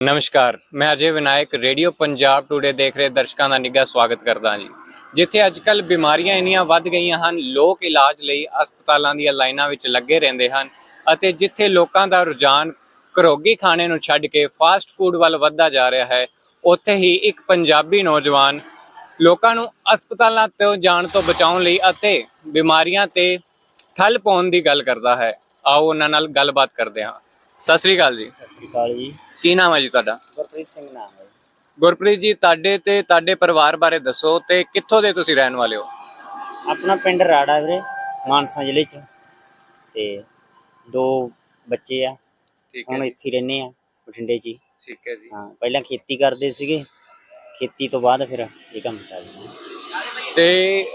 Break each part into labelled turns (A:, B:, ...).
A: ਨਮਸਕਾਰ, ਮੈਂ Ajay Vinayak, radio Punjab today ਦੇਖ ਰਹੇ ਦਰਸ਼ਕਾਂ ਦਾ ਨਿੱਘਾ ਸਵਾਗਤ ਕਰਦਾ ਜੀ। ਜਿੱਥੇ ਅੱਜਕੱਲ ਬਿਮਾਰੀਆਂ ਇੰਨੀਆਂ ਵੱਧ ਗਈਆਂ ਹਨ, ਲੋਕ ਇਲਾਜ ਲਈ ਹਸਪਤਾਲਾਂ ਦੀਆਂ ਲਾਈਨਾਂ ਵਿੱਚ ਲੱਗੇ ਰਹਿੰਦੇ ਹਨ ਅਤੇ ਜਿੱਥੇ ਲੋਕਾਂ ਦਾ ਰੁਝਾਨ ਘਰੋਗੀ ਖਾਣੇ ਨੂੰ ਛੱਡ ਕੇ ਫਾਸਟ ਫੂਡ ਵੱਲ ਵੱਧਦਾ ਜਾ ਰਿਹਾ ਹੈ, ਉੱਥੇ ਹੀ ਇੱਕ ਪੰਜਾਬੀ ਨੌਜਵਾਨ ਲੋਕਾਂ ਨੂੰ ਹਸਪਤਾਲਾਂ ਤੋਂ ਜਾਣ ਤੋਂ ਬਚਾਉਣ ਲਈ ਅਤੇ ਬਿਮਾਰੀਆਂ ਤੇ ਠੱਲ ਪਾਉਣ ਦੀ ਗੱਲ ਕਰਦਾ ਹੈ। ਆਓ ਉਹਨਾਂ ਨਾਲ ਗੱਲਬਾਤ ਕਰਦੇ ਹਾਂ। ਸਤਿ ਸ੍ਰੀ ਅਕਾਲ ਜੀ।
B: ਸਤਿ ਸ੍ਰੀ ਅਕਾਲ ਜੀ।
A: ਕੀ ਨਾਮ ਹੈ ਜੀ ਤੁਹਾਡਾ?
B: ਗੁਰਪ੍ਰੀਤ ਸਿੰਘ ਨਾਮ ਹੈ
A: ਗੁਰਪ੍ਰੀਤ ਜੀ ਤੁਹਾਡੇ ਤੇ ਤੁਹਾਡੇ ਪਰਿਵਾਰ ਬਾਰੇ ਦੱਸੋ ਤੇ ਕਿੱਥੋਂ ਦੇ ਤੁਸੀਂ ਰਹਿਣ ਵਾਲੇ ਹੋ?
B: ਆਪਣਾ ਪਿੰਡ ਰਾੜਾ ਵੀਰੇ ਮਾਨਸਾ ਜ਼ਿਲ੍ਹੇ ਚ। ਤੇ ਦੋ ਬੱਚੇ ਆ।
A: ਠੀਕ
B: ਹੁਣ ਇੱਥੇ ਹੀ ਰਹਿੰਦੇ ਆ ਬਠਿੰਡੇ ਚ ਹੀ।
A: ਠੀਕ ਹੈ ਜੀ।
B: ਹਾਂ ਪਹਿਲਾਂ ਖੇਤੀ ਕਰਦੇ ਸੀਗੇ। ਖੇਤੀ ਤੋਂ ਬਾਅਦ ਫਿਰ ਇਹ ਕੰਮ ਚੱਲ
A: ਤੇ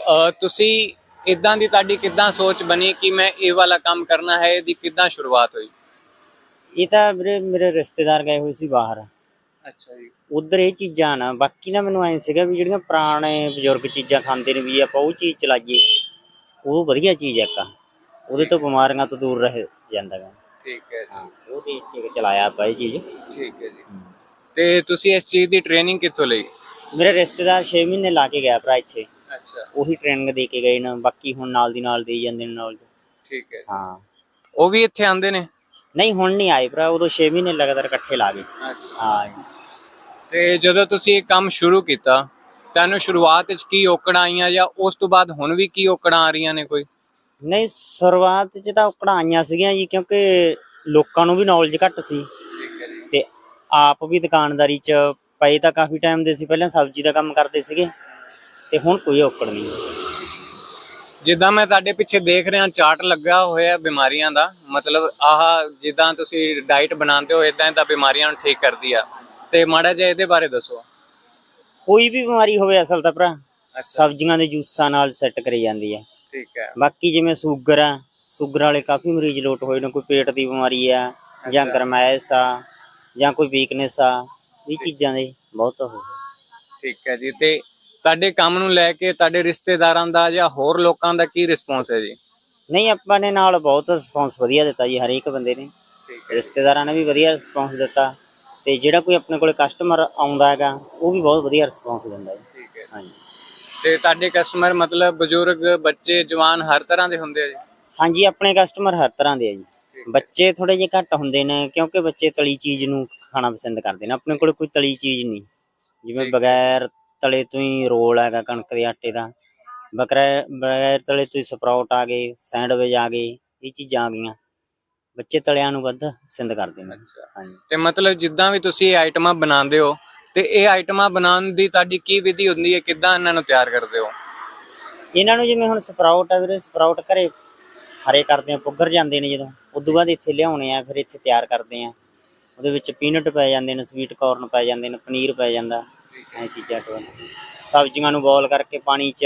A: ਅਹ, ਤੁਸੀਂ ਇਦਾਂ ਦੀ ਤੁਹਾਡੀ ਕਿੱਦਾਂ ਸੋਚ ਬਣੀ ਕਿ ਮੈਂ ਇਹ ਵਾਲਾ ਕੰਮ ਕਰਨਾ ਹੈ ਇਹਦੀ ਕਿੱਦਾਂ ਸ਼ੁਰੂਆਤ ਹੋਈ?
B: ਇਹ ਤਾਂ ਵੀਰੇ ਮੇਰੇ ਰਿਸ਼ਤੇਦਾਰ ਗਏ ਹੋਏ ਸੀ ਬਾਹਰ।
A: ਅੱਛਾ ਜੀ।
B: ਉਧਰ ਇਹ ਚੀਜ਼ਾਂ ਨਾ ਬਾਕੀ ਨਾ ਮੈਨੂੰ ਐਂ ਸੀਗਾ ਵੀ ਜਿਹੜੀਆਂ ਪੁਰਾਣੇ ਬਜ਼ੁਰਗ ਚੀਜ਼ਾਂ ਖਾਂਦੇ ਨੇ ਵੀ ਆਪਾਂ ਉਹ ਚੀਜ਼ ਚਲਾਈਏ ਉਹ ਵਧੀਆ ਚੀਜ਼ ਹੈ ਇੱਕ। ਉਹਦੇ ਤੋਂ ਬਿਮਾਰੀਆਂ ਤੋਂ ਦੂਰ ਰਹਿ ਜਾਂਦਾ ਗਾ।
A: ਠੀਕ ਹੈ ਜੀ।
B: ਹਾਂ ਉਹ ਦੇਖ ਕੇ ਚਲਾਇਆ ਆਪਾਂ ਇਹ ਚੀਜ਼।
A: ਠੀਕ ਹੈ ਜੀ। ਤੇ ਤੁਸੀਂ ਇਸ ਚੀਜ਼ ਦੀ ਟ੍ਰੇਨਿੰਗ ਕਿੱਥੋਂ ਲਈ?
B: ਮੇਰੇ ਰਿਸ਼ਤੇਦਾਰ 6 ਮਹੀਨੇ ਲਾ ਕੇ ਗਿਆ ਭਰਾ ਇੱਥੇ।
A: ਅੱਛਾ।
B: ਉਹੀ ਟ੍ਰੇਨਿੰਗ ਦੇ ਕੇ ਗਏ ਨੇ ਬਾਕੀ ਹੁਣ ਨਾਲ ਦੀ ਨਾਲ ਦੇਈ ਜਾਂਦੇ ਨੇ ਨਾਲ
A: ਠੀਕ ਹੈ
B: ਹਾਂ।
A: ਉਹ ਵੀ ਇੱਥੇ ਆਉਂਦੇ ਨੇ?
B: ਨਹੀਂ ਹੁਣ ਨਹੀਂ ਆਏ ਭਰਾ ਉਦੋਂ 6 ਮਹੀਨੇ ਲਗਾਤਾਰ ਇਕੱਠੇ ਲਾ ਗਏ। ਹਾਂ।
A: ਤੇ ਜਦੋਂ ਤੁਸੀਂ ਇਹ ਕੰਮ ਸ਼ੁਰੂ ਕੀਤਾ ਤੁਹਾਨੂੰ ਸ਼ੁਰੂਆਤ ਵਿੱਚ ਕੀ ਔਕੜਾਂ ਆਈਆਂ ਜਾਂ ਉਸ ਤੋਂ ਬਾਅਦ ਹੁਣ ਵੀ ਕੀ ਔਕੜਾਂ ਆ ਰਹੀਆਂ ਨੇ ਕੋਈ?
B: ਨਹੀਂ ਸ਼ੁਰੂਆਤ 'ਚ ਤਾਂ ਕਢਾਈਆਂ ਸੀਗੀਆਂ ਜੀ ਕਿਉਂਕਿ ਲੋਕਾਂ ਨੂੰ ਵੀ ਨੌਲੇਜ ਘੱਟ ਸੀ। ਤੇ ਆਪ ਵੀ ਦੁਕਾਨਦਾਰੀ 'ਚ ਪਏ ਤਾਂ ਕਾਫੀ ਟਾਈਮ ਦੇ ਸੀ ਪਹਿਲਾਂ ਸਬਜ਼ੀ ਦਾ ਕੰਮ ਕਰਦੇ ਸੀਗੇ। ਤੇ ਹੁਣ ਕੋਈ ਔਕੜ ਨਹੀਂ।
A: ਜਿੱਦਾਂ ਮੈਂ ਤੁਹਾਡੇ ਪਿੱਛੇ ਦੇਖ ਰਿਹਾ ਚਾਰਟ ਲੱਗਾ ਹੋਇਆ ਬਿਮਾਰੀਆਂ ਦਾ ਮਤਲਬ ਆਹ ਜਿੱਦਾਂ ਤੁਸੀਂ ਡਾਈਟ ਬਣਾਉਂਦੇ ਹੋ ਇਦਾਂ ਤਾਂ ਬਿਮਾਰੀਆਂ ਨੂੰ ਠੀਕ ਕਰਦੀ ਆ। ਤੇ ਮਾੜਾ ਜਿਹਾ ਇਹਦੇ ਬਾਰੇ ਦੱਸੋ।
B: ਕੋਈ ਵੀ ਬਿਮਾਰੀ ਹੋਵੇ ਅਸਲ ਤਾਂ ਭਰਾ ਸਬਜ਼ੀਆਂ ਦੇ ਜੂਸਾਂ ਨਾਲ ਸੈੱਟ ਕਰੀ ਜਾਂਦੀ ਹੈ
A: ਠੀਕ ਹੈ।
B: ਬਾਕੀ ਜਿਵੇਂ ਸ਼ੂਗਰ ਆ ਸ਼ੂਗਰ ਵਾਲੇ ਕਾਫੀ ਮਰੀਜ਼ ਲੋਟ ਹੋਏ ਨੇ ਕੋਈ ਪੇਟ ਦੀ ਬਿਮਾਰੀ ਆ ਜਾਂ ਗਰਮੈਸ਼ ਆ ਜਾਂ ਕੋਈ ਵੀਕਨੈਸ ਆ ਇਹ ਚੀਜ਼ਾਂ ਦੇ ਬਹੁਤ ਹੋ
A: ਠੀਕ ਹੈ ਜੀ ਤੇ ਤੁਹਾਡੇ ਕੰਮ ਨੂੰ ਲੈ ਕੇ ਤੁਹਾਡੇ ਰਿਸ਼ਤੇਦਾਰਾਂ ਦਾ ਜਾਂ ਹੋਰ ਲੋਕਾਂ ਦਾ ਕੀ ਰਿਸਪੌਂਸ ਹੈ ਜੀ?
B: ਨਹੀਂ ਆਪਾਂ ਨੇ ਨਾਲ ਬਹੁਤ ਰਿਸਪੌਂਸ ਵਧੀਆ ਦਿੱਤਾ ਜੀ ਹਰੇਕ ਬੰਦੇ ਨੇ। ਰਿਸ਼ਤੇਦਾਰਾਂ ਨੇ ਵੀ ਵਧੀਆ ਰਿਸਪੌਂਸ ਦਿੱਤਾ ਤੇ ਜਿਹੜਾ ਕੋਈ ਆਪਣੇ ਕੋਲੇ ਕਸਟਮਰ ਆਉਂਦਾ ਹੈਗਾ ਉਹ ਵੀ ਬਹੁਤ ਵਧੀਆ ਰਿਸਪੌਂਸ ਦਿੰਦਾ ਜੀ
A: ਠੀਕ ਹੈ।
B: ਹਾਂਜੀ।
A: ਤੇ ਤੁਹਾਡੇ ਕਸਟਮਰ ਮਤਲਬ ਬਜ਼ੁਰਗ ਬੱਚੇ ਜਵਾਨ ਹਰ ਤਰ੍ਹਾਂ ਦੇ ਹੁੰਦੇ ਆ ਜੀ?
B: ਹਾਂਜੀ ਆਪਣੇ ਕਸਟਮਰ ਹਰ ਤਰ੍ਹਾਂ ਦੇ ਆ ਜੀ। ਬੱਚੇ ਥੋੜੇ ਜਿਹੇ ਘੱਟ ਹੁੰਦੇ ਨੇ ਕਿਉਂਕਿ ਬੱਚੇ ਤਲੀ ਚੀਜ਼ ਨੂੰ ਖਾਣਾ ਪਸੰਦ ਕਰਦੇ ਨੇ। ਆਪਣੇ ਕੋਲ ਕੋਈ ਤਲੀ ਚੀਜ਼ ਨਹੀਂ। ਜਿਵੇਂ ਬਗੈਰ ਤਲੇ ਤੋਂ ਹੀ ਰੋਲ ਹੈਗਾ ਕਣਕ ਦੇ ਆਟੇ ਦਾ। ਬਕਰਾ ਬਗੈਰ ਤਲੇ ਤੋਂ ਹੀ ਸਪਰਾਊਟ ਆ ਗਏ ਸੈਂਡਵਿਚ ਆ ਗਏ ਇਹ ਚੀਜ਼ਾਂ ਆ ਗਈਆਂ। ਬੱਚੇ ਤਲਿਆਂ ਨੂੰ ਵੱਧ ਪਸੰਦ ਕਰਦੇ ਨੇ। ਹਾਂਜੀ।
A: ਤੇ ਮਤਲਬ ਜਿੱਦਾਂ ਵੀ ਤੁਸੀਂ ਇਹ ਆਈਟਮਾਂ ਬਣਾਉਂਦੇ ਹੋ ਤੇ ਇਹ ਆਈਟਮਾਂ ਬਣਾਉਣ ਦੀ ਤੁਹਾਡੀ ਕੀ ਵਿਧੀ ਹੁੰਦੀ ਹੈ? ਕਿੱਦਾਂ ਇਹਨਾਂ ਨੂੰ ਤਿਆਰ ਕਰਦੇ ਹੋ?
B: ਇਹਨਾਂ ਨੂੰ ਜਿਵੇਂ ਹੁਣ ਸਪਰਾਊਟ ਆ ਵੀਰੇ ਸਪਰਾਊਟ ਘਰੇ ਹਰੇ ਕਰਦੇ ਆ ਪੁੱਗਰ ਜਾਂਦੇ ਨੇ ਜਦੋਂ। ਉਦੋਂ ਬਾਅਦ ਇੱਥੇ ਲਿਆਉਣੇ ਆ ਫਿਰ ਇੱਥੇ ਤਿਆਰ ਕਰਦੇ ਆ। ਉਹਦੇ ਵਿੱਚ ਪੀਨਟ ਪੈ ਜਾਂਦੇ ਨੇ ਸਵੀਟ ਕਾਰਨ ਪੈ ਜਾਂਦੇ ਨੇ ਪਨੀਰ ਪੈ ਜਾਂਦਾ। ਇਹ ਚੀਜ਼ਾਂ ਤੋਂ। ਸਬਜ਼ੀਆਂ ਨੂੰ ਬੋਇਲ ਕਰਕੇ ਪਾਣੀ 'ਚ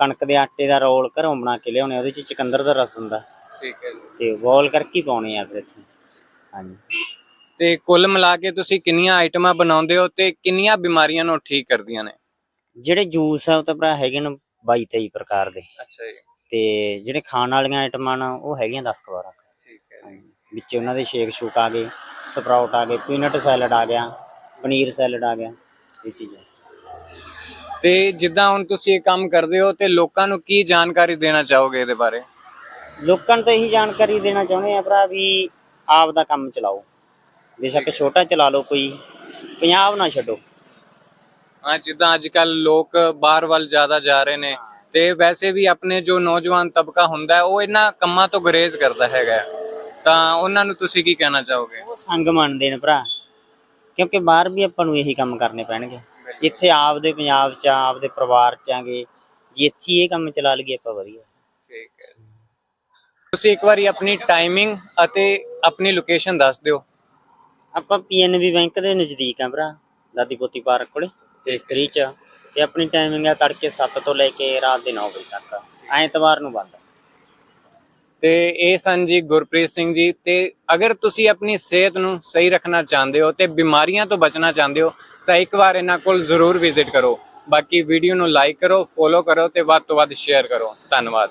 B: ਕਣਕ ਦੇ ਆਟੇ ਦਾ ਰੋਲ ਘਰੋਂ ਬਣਾ ਕੇ ਲਿਆਉਣੇ ਉਹਦੇ 'ਚ ਚਕੰਦਰ ਦਾ ਰਸ ਹੁੰਦਾ।
A: ਠੀਕ ਹੈ ਜੀ।
B: ਤੇ ਬੋਇਲ ਕਰਕੇ ਹੀ ਪਾਉਣੇ ਆ ਫਿਰ ਇੱਥੇ। ਹਾਂਜੀ।
A: ਤੇ ਕੁੱਲ ਮਿਲਾ ਕੇ ਤੁਸੀਂ ਕਿੰਨੀਆਂ ਆਈਟਮਾਂ ਬਣਾਉਂਦੇ ਹੋ ਤੇ ਕਿੰਨੀਆਂ ਬਿਮਾਰੀਆਂ ਨੂੰ ਠੀਕ ਕਰਦੀਆਂ ਨੇ?
B: ਜਿਹੜੇ ਜੂਸ ਆ ਉਹ ਤਾਂ ਭਰਾ ਹੈਗੇ ਨੇ 22 23 ਪ੍ਰਕਾਰ ਦੇ।
A: ਅੱਛਾ ਜੀ।
B: ਤੇ ਜਿਹੜੇ ਖਾਣ ਵਾਲੀਆਂ ਆਈਟਮਾਂ ਨਾ ਉਹ ਹੈਗੀਆਂ 10 12
A: ਠੀਕ ਹੈ
B: ਵਿੱਚ ਉਹਨਾਂ ਦੇ ਸ਼ੇਕ ਸ਼ੂਕ ਆ ਗਏ ਸਪਰਾਊਟ ਆ ਗਏ ਪੀਨਟ ਸੈਲਡ ਆ ਗਿਆ ਪਨੀਰ ਸੈਲਡ ਆ ਗਿਆ। ਇਹ ਚੀਜ਼ਾਂ।
A: ਤੇ ਜਿੱਦਾਂ ਹੁਣ ਤੁਸੀਂ ਇਹ ਕੰਮ ਕਰਦੇ ਹੋ ਤੇ ਲੋਕਾਂ ਨੂੰ ਕੀ ਜਾਣਕਾਰੀ ਦੇਣਾ ਚਾਹੋਗੇ ਇਹਦੇ ਬਾਰੇ?
B: ਲੋਕਾਂ ਨੂੰ ਤਾਂ ਇਹੀ ਜਾਣਕਾਰੀ ਦੇਣਾ ਚਾਹੁੰਦੇ ਆ ਭਰਾ ਵੀ ਆਪ ਦਾ ਕੰਮ ਚਲਾਓ। ਬੇਸ਼ੱਕ ਛੋਟਾ ਚਲਾ ਲਓ ਕੋਈ ਪੰਜਾਬ ਨਾ ਛੱਡੋ।
A: ਹਾਂ ਜਿੱਦਾਂ ਅੱਜ ਕੱਲ ਲੋਕ ਬਾਹਰ ਵੱਲ ਜ਼ਿਆਦਾ ਜਾ ਰਹੇ ਨੇ ਤੇ ਵੈਸੇ ਵੀ ਆਪਣੇ ਜੋ ਨੌਜਵਾਨ ਤਬਕਾ ਹੁੰਦਾ ਉਹ ਇਹਨਾਂ ਕੰਮਾਂ ਤੋਂ ਗੁਰੇਜ਼ ਕਰਦਾ ਹੈਗਾ। ਤਾਂ ਉਹਨਾਂ ਨੂੰ ਤੁਸੀਂ ਕੀ ਕਹਿਣਾ ਚਾਹੋਗੇ?
B: ਉਹ ਸੰਗ ਮੰਨਦੇ ਨੇ ਭਰਾ। ਕਿਉਂਕਿ ਬਾਹਰ ਵੀ ਆਪਾਂ ਨੂੰ ਇਹੀ ਕੰਮ ਕਰਨੇ ਪੈਣਗੇ। ਇੱਥੇ ਆਪਦੇ ਪੰਜਾਬ 'ਚ ਆਪਦੇ ਪਰਿਵਾਰ 'ਚ ਆਂਗੇ ਜੇ ਇੱਥੇ ਇਹ ਕੰਮ ਚਲਾ ਲਈਏ ਆਪਾਂ ਵਧੀਆ।
A: ਠੀਕ ਹੈ। ਤੁਸੀਂ ਇੱਕ ਵਾਰੀ ਆਪਣੀ ਟਾਈਮਿੰਗ ਅਤੇ ਆਪਣੀ ਲੋਕੇਸ਼ਨ ਦੱਸ ਦਿਓ।
B: ਆਪਾਂ ਪੀਐਨਬੀ ਬੈਂਕ ਦੇ ਨਜ਼ਦੀਕ ਆ ਭਰਾ ਦਾਦੀ ਪੋਤੀ ਪਾਰਕ ਕੋਲੇ ਤੇ ਸਤਰੀ ਚ। ਤੇ ਆਪਣੀ ਟਾਈਮਿੰਗ ਆ ਤੜਕੇ 7 ਤੋਂ ਲੈ ਕੇ ਰਾਤ ਦੇ 9 ਵਜੇ ਤੱਕ। ਐਤਵਾਰ ਨੂੰ ਬੰਦ
A: ਤੇ ਇਹ ਸਨ ਜੀ ਗੁਰਪ੍ਰੀਤ ਸਿੰਘ ਜੀ ਤੇ ਅਗਰ ਤੁਸੀਂ ਆਪਣੀ ਸਿਹਤ ਨੂੰ ਸਹੀ ਰੱਖਣਾ ਚਾਹੁੰਦੇ ਹੋ ਤੇ ਬਿਮਾਰੀਆਂ ਤੋਂ ਬਚਣਾ ਚਾਹੁੰਦੇ ਹੋ, ਤਾਂ ਇੱਕ ਵਾਰ ਇਹਨਾਂ ਕੋਲ ਜ਼ਰੂਰ ਵਿਜ਼ਿਟ ਕਰੋ। ਬਾਕੀ ਵੀਡੀਓ ਨੂੰ ਲਾਈਕ ਕਰੋ ਫੋਲੋ ਕਰੋ ਤੇ ਵੱਧ ਤੋਂ ਵੱਧ ਸ਼ੇਅਰ ਕਰੋ। ਧੰਨਵਾਦ।